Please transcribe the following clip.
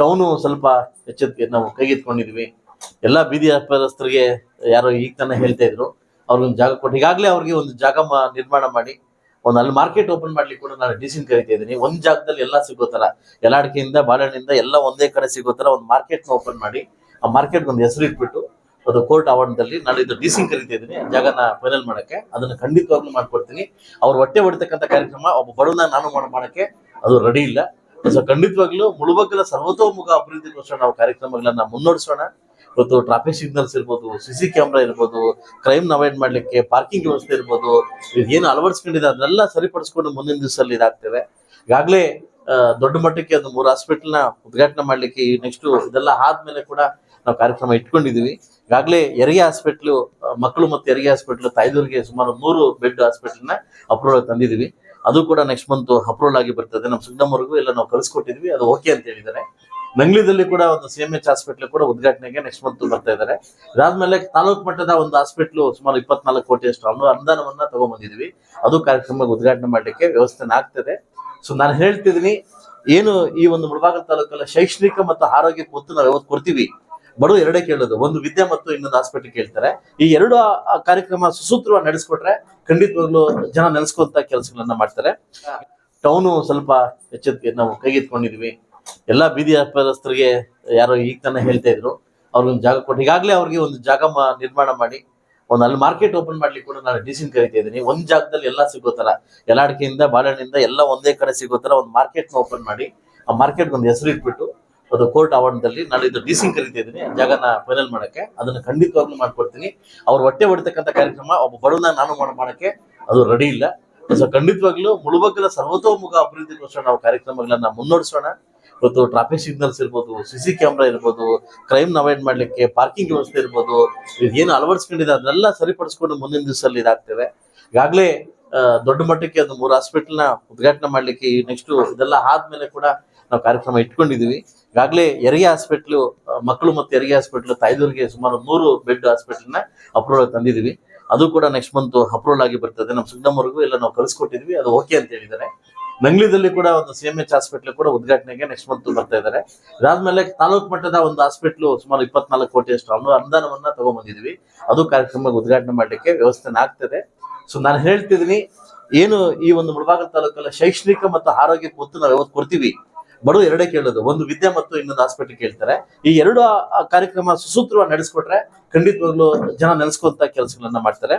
Town ಸ್ವಲ್ಪ ಎಚ್ಚೆತ್ತಿಗೆ ನಾವು ಕೈಗೆತ್ಕೊಂಡಿದ್ವಿ ಎಲ್ಲ ಬೀದಿ ವ್ಯಾಪಾರಸ್ಥರಿಗೆ ಯಾರೋ ಈಗ ತಾನೇ ಹೇಳ್ತಾ ಇದ್ರು. ಅವ್ರಿಗೊಂದು ಜಾಗ ಕೊಟ್ಟು ಈಗಾಗಲೇ ಅವ್ರಿಗೆ ಒಂದು ಜಾಗ ನಿರ್ಮಾಣ ಮಾಡಿ, ಒಂದು ಅಲ್ಲಿ ಮಾರ್ಕೆಟ್ ಓಪನ್ ಮಾಡ್ಲಿಕ್ಕೆ ಕೂಡ ನಾನು ಡಿಸಿನ್ ಕರಿತಾ ಇದ್ದೀನಿ. ಒಂದು ಜಾಗದಲ್ಲಿ ಎಲ್ಲ ಸಿಗೋ ತರ ಯಲಾಡಿಕೆಯಿಂದ ಬಾಳೆಹಣ್ಣಿಂದ ಎಲ್ಲ ಒಂದೇ ಕಡೆ ಸಿಗೋ ತರ ಒಂದು ಮಾರ್ಕೆಟ್ ಓಪನ್ ಮಾಡಿ, ಆ ಮಾರ್ಕೆಟ್ ಒಂದು ಹೆಸರು ಇಟ್ಬಿಟ್ಟು, ಅದು ಕೋರ್ಟ್ ಆವರಣದಲ್ಲಿ ನಾನು ಇದು ಡಿಸಿನ್ ಕರಿತಾ ಇದ್ದೀನಿ. ಜಾಗನ ಫೈನಲ್ ಮಾಡಕ್ಕೆ. ಅದನ್ನ ಖಂಡಿತವಾಗ್ಲೂ ಮಾಡ್ಕೊಡ್ತೀನಿ. ಅವ್ರು ಹೊಟ್ಟೆ ಹೊಡಿತಕ್ಕಂಥ ಕಾರ್ಯಕ್ರಮ, ಒಬ್ಬ ಬಡವನ ನಾನು ಮಾಡಕ್ಕೆ ಅದು ರೆಡಿ ಇಲ್ಲ. ಸೊ ಖಂಡಿತವಾಗ್ಲೂ ಮುಳುಬಗ್ಗಲ ಸರ್ವತೋಮುಖ ಅಭಿವೃದ್ಧಿಗೋಸ್ಕರ ನಾವು ಕಾರ್ಯಕ್ರಮಗಳನ್ನ ಮುನ್ನಡೆಸೋಣ. ಇವತ್ತು ಟ್ರಾಫಿಕ್ ಸಿಗ್ನಲ್ಸ್ ಇರ್ಬೋದು ಸಿ ಸಿ ಕ್ಯಾಮ್ರಾ ಇರ್ಬೋದು ಕ್ರೈಮ್ ಅವಾಯ್ಡ್ ಮಾಡ್ಲಿಕ್ಕೆ ಪಾರ್ಕಿಂಗ್ ವ್ಯವಸ್ಥೆ ಇರ್ಬೋದು ಏನು ಅಳವಡಿಸ್ಕೊಂಡಿದೆ ಅದನ್ನೆಲ್ಲ ಸರಿಪಡಿಸ್ಕೊಂಡು ಮುಂದಿನ ದಿವಸದಲ್ಲಿ ಇದಾಗ್ತೇವೆ ಈಗಾಗಲೇ ದೊಡ್ಡ ಮಟ್ಟಕ್ಕೆ ಅದು ಮೂರು ಹಾಸ್ಪಿಟಲ್ನ ಉದ್ಘಾಟನೆ ಮಾಡ್ಲಿಕ್ಕೆ ಈ ನೆಕ್ಸ್ಟ್ ಇದೆಲ್ಲ ಆದ್ಮೇಲೆ ಕೂಡ ನಾವು ಕಾರ್ಯಕ್ರಮ ಇಟ್ಕೊಂಡಿದೀವಿ. ಈಗಾಗಲೇ ಹೆರಿಗೆ ಹಾಸ್ಪಿಟ್ಲು ಮಕ್ಕಳು ಮತ್ತು ಹೆರಿಗೆ ಹಾಸ್ಪಿಟ್ಲು ತಾಯ್ದೂರಿಗೆ ಸುಮಾರು ನೂರು ಬೆಡ್ ಹಾಸ್ಪಿಟಲ್ನ ಅಪ್ರೂವಲ್ ತಂದಿದೀವಿ. ಅದು ಕೂಡ ನೆಕ್ಸ್ಟ್ ಮಂತ್ ಅಪ್ರೂವಲ್ ಆಗಿ ಬರ್ತದೆ. ನಮ್ಮ ಸುಗ್ನಮ್ವರೆಗೂ ಎಲ್ಲ ನಾವು ಕಳಿಸ್ಕೊಟ್ಟಿದ್ವಿ. ಅದು ಓಕೆ ಅಂತ ಹೇಳಿದ್ದಾರೆ. ನಂಗ್ಲಿದಲ್ಲಿ ಕೂಡ ಒಂದು ಸಿ ಎಂ ಎಚ್ ಹಾಸ್ಪಿಟ್ಲ್ ಕೂಡ ಉದ್ಘಾಟನೆಗೆ ನೆಕ್ಸ್ಟ್ ಮಂತ್ ಬರ್ತಾ ಇದ್ದಾರೆ. ಇದಾದ್ಮೇಲೆ ತಾಲೂಕು ಮಟ್ಟದ ಒಂದು ಹಾಸ್ಪಿಟ್ಲು ಸುಮಾರು ಇಪ್ಪತ್ನಾಲ್ಕು ಕೋಟಿಯಷ್ಟು ಅನು ಅನುದಾನವನ್ನ ತಗೊಂಡ್ಬಂದಿದ್ವಿ ಅದು ಕಾರ್ಯಕ್ರಮ ಉದ್ಘಾಟನೆ ಮಾಡಲಿಕ್ಕೆ ವ್ಯವಸ್ಥೆ ಆಗ್ತದೆ. ಸೊ ನಾನು ಹೇಳ್ತಿದ್ದೀನಿ, ಏನು ಈ ಒಂದು ಮುಳಬಾಗಲ್ ತಾಲೂಕಲ್ಲ ಶೈಕ್ಷಣಿಕ ಮತ್ತು ಆರೋಗ್ಯಕ್ಕೆ ಒತ್ತು ನಾವು ಯಾವತ್ತು ಕೊಡ್ತೀವಿ? ಬಡವರು ಎರಡೇ ಕೇಳೋದು. ಒಂದು ವಿದ್ಯೆ ಮತ್ತು ಇನ್ನೊಂದು ಹಾಸ್ಪಿಟಲ್ ಕೇಳ್ತಾರೆ. ಈ ಎರಡು ಕಾರ್ಯಕ್ರಮ ಸುಸೂತ್ರವಾಗಿ ನಡೆಸ್ಕೊಟ್ರೆ ಖಂಡಿತವಾಗ್ಲೂ ಜನ ನೆನೆಸ್ಕೊಂತ ಕೆಲಸಗಳನ್ನ ಮಾಡ್ತಾರೆ. ಟೌನು ಸ್ವಲ್ಪ ಎಚ್ಚರಿಕೆ ನಾವು ಕೈಗೆತ್ಕೊಂಡಿದ್ವಿ ಎಲ್ಲ ಬೀದಿ ವ್ಯಾಪಾರಸ್ಥರಿಗೆ ಯಾರೋ ಈಗ ತಾನೇ ಹೇಳ್ತಾ ಇದ್ರು. ಅವ್ರಿಗೊಂದು ಜಾಗ ಕೊಟ್ಟು ಈಗಾಗಲೇ ಅವ್ರಿಗೆ ಒಂದು ಜಾಗ ನಿರ್ಮಾಣ ಮಾಡಿ, ಒಂದು ಅಲ್ಲಿ ಮಾರ್ಕೆಟ್ ಓಪನ್ ಮಾಡ್ಲಿಕ್ಕೆ ಕೂಡ ನಾನು ಡಿಸಿನ್ ಕರಿತಾ ಇದ್ದೀನಿ. ಒಂದ್ ಜಾಗದಲ್ಲಿ ಎಲ್ಲ ಸಿಗೋ ತರ ಎಲ್ಲಾಡಿಕೆಯಿಂದ ಬಾಳೆಹಣ್ಣಿಂದ ಎಲ್ಲ ಒಂದೇ ಕಡೆ ಸಿಗೋ ತರ ಒಂದು ಮಾರ್ಕೆಟ್ ಓಪನ್ ಮಾಡಿ, ಆ ಮಾರ್ಕೆಟ್ ಒಂದು ಹೆಸರು ಇಟ್ಬಿಟ್ಟು ಅದು ಕೋರ್ಟ್ ಆವರಣದಲ್ಲಿ ನಾನು ಇದು ಡಿಸಿ ಕರಿತಾ ಇದ್ದೀನಿ ಜಾಗನ ಫೈನಲ್ ಮಾಡಕ್ಕೆ. ಅದನ್ನ ಖಂಡಿತವಾಗ್ಲೂ ಮಾಡ್ಕೊಡ್ತೀನಿ. ಅವ್ರ ಹೊಟ್ಟೆ ಹೊಡಿತಕ್ಕಂಥ ಕಾರ್ಯಕ್ರಮ, ಒಬ್ಬ ಬಡವನ ನಾನು ಮಾಡ- ಮಾಡಕ್ಕೆ ಅದು ರೆಡಿ ಇಲ್ಲ. ಸೊ ಖಂಡಿತವಾಗ್ಲೂ ಮುಳುಬಗ್ಗಲ ಸರ್ವತೋಮುಖ ಅಭಿವೃದ್ಧಿಗೋಸ್ಕರ ನಾವು ಕಾರ್ಯಕ್ರಮಗಳನ್ನ ಮುನ್ನಡೆಸೋಣ. ಇವತ್ತು ಟ್ರಾಫಿಕ್ ಸಿಗ್ನಲ್ಸ್ ಇರ್ಬೋದು ಸಿ ಸಿ ಕ್ಯಾಮ್ರಾ ಇರ್ಬೋದು ಕ್ರೈಮ್ ಅವಾಯ್ಡ್ ಮಾಡ್ಲಿಕ್ಕೆ ಪಾರ್ಕಿಂಗ್ ವ್ಯವಸ್ಥೆ ಇರ್ಬೋದು ಇದೇನು ಅಳವಡಿಸ್ಕೊಂಡಿದೆ ಅದನ್ನೆಲ್ಲ ಸರಿಪಡಿಸ್ಕೊಂಡು ಮುಂದಿನ ದಿವಸದಲ್ಲಿ ಇದಾಗ್ತೇವೆ. ಈಗಾಗಲೇ ದೊಡ್ಡ ಮಟ್ಟಕ್ಕೆ ಅದು ಮೂರು ಹಾಸ್ಪಿಟಲ್ನ ಉದ್ಘಾಟನೆ ಮಾಡ್ಲಿಕ್ಕೆ ನೆಕ್ಸ್ಟ್ ಇದೆಲ್ಲ ಆದ್ಮೇಲೆ ಕೂಡ ನಾವು ಕಾರ್ಯಕ್ರಮ ಇಟ್ಕೊಂಡಿದೀವಿ. ಈಗಾಗಲೇ ಹೆರಿಗೆ ಹಾಸ್ಪಿಟ್ಲು ಮಕ್ಕಳು ಮತ್ತು ಹೆರಿಗೆ ಹಾಸ್ಪಿಟ್ಲು ತಾಯ್ದೂರಿಗೆ ಸುಮಾರು ಮೂರು ಬೆಡ್ ಹಾಸ್ಪಿಟಲ್ನ ಅಪ್ರೂವಲ್ ತಂದಿದೀವಿ. ಅದು ಕೂಡ ನೆಕ್ಸ್ಟ್ ಮಂತ್ ಅಪ್ರೂವಲ್ ಆಗಿ ಬರ್ತದೆ. ನಮ್ಮ ಸುಗ್ನಮ್ವರೆಗೂ ಎಲ್ಲ ನಾವು ಕಳಿಸ್ಕೊಟ್ಟಿದ್ವಿ. ಅದು ಓಕೆ ಅಂತ ಹೇಳಿದ್ದಾರೆ. ನಂಗ್ಲಿದಲ್ಲಿ ಕೂಡ ಒಂದು ಸಿ ಎಂ ಎಚ್ ಹಾಸ್ಪಿಟ್ಲ್ ಕೂಡ ಉದ್ಘಾಟನೆಗೆ ನೆಕ್ಸ್ಟ್ ಮಂತ್ ಬರ್ತಾ ಇದ್ದಾರೆ ಅದಾದ್ಮೇಲೆ ತಾಲೂಕು ಮಟ್ಟದ ಒಂದು ಹಾಸ್ಪಿಟ್ಲು ಸುಮಾರು ಇಪ್ಪತ್ನಾಲ್ಕು ಕೋಟಿಯಷ್ಟು ಅನು, ಅನುದಾನವನ್ನ ತಗೊಂಡ್ಬಂದಿದ್ವಿ ಅದು ಕಾರ್ಯಕ್ರಮ ಉದ್ಘಾಟನೆ ಮಾಡಲಿಕ್ಕೆ ವ್ಯವಸ್ಥೆ ಆಗ್ತದೆ. ಸೊ ನಾನು ಹೇಳ್ತಿದ್ದೀನಿ, ಏನು ಈ ಒಂದು ಮುಳಬಾಗಲ್ ತಾಲೂಕಲ್ಲ ಶೈಕ್ಷಣಿಕ ಮತ್ತು ಆರೋಗ್ಯಕ್ಕೆ ಒತ್ತು ನಾವು ಯಾವತ್ತು ಕೊಡ್ತೀವಿ ಬಡವ ಎರಡೇ ಕೇಳೋದು, ಒಂದು ವಿದ್ಯೆ ಮತ್ತು ಇನ್ನೊಂದು ಹಾಸ್ಪಿಟಲ್ ಕೇಳ್ತಾರೆ. ಈ ಎರಡು ಕಾರ್ಯಕ್ರಮ ಸುಸೂತ್ರವಾಗಿ ನಡೆಸ್ಕೊಟ್ರೆ ಖಂಡಿತವಾಗ್ಲೂ ಜನ ನೆನೆಸ್ಕೊಂತ ಕೆಲಸಗಳನ್ನ ಮಾಡ್ತಾರೆ.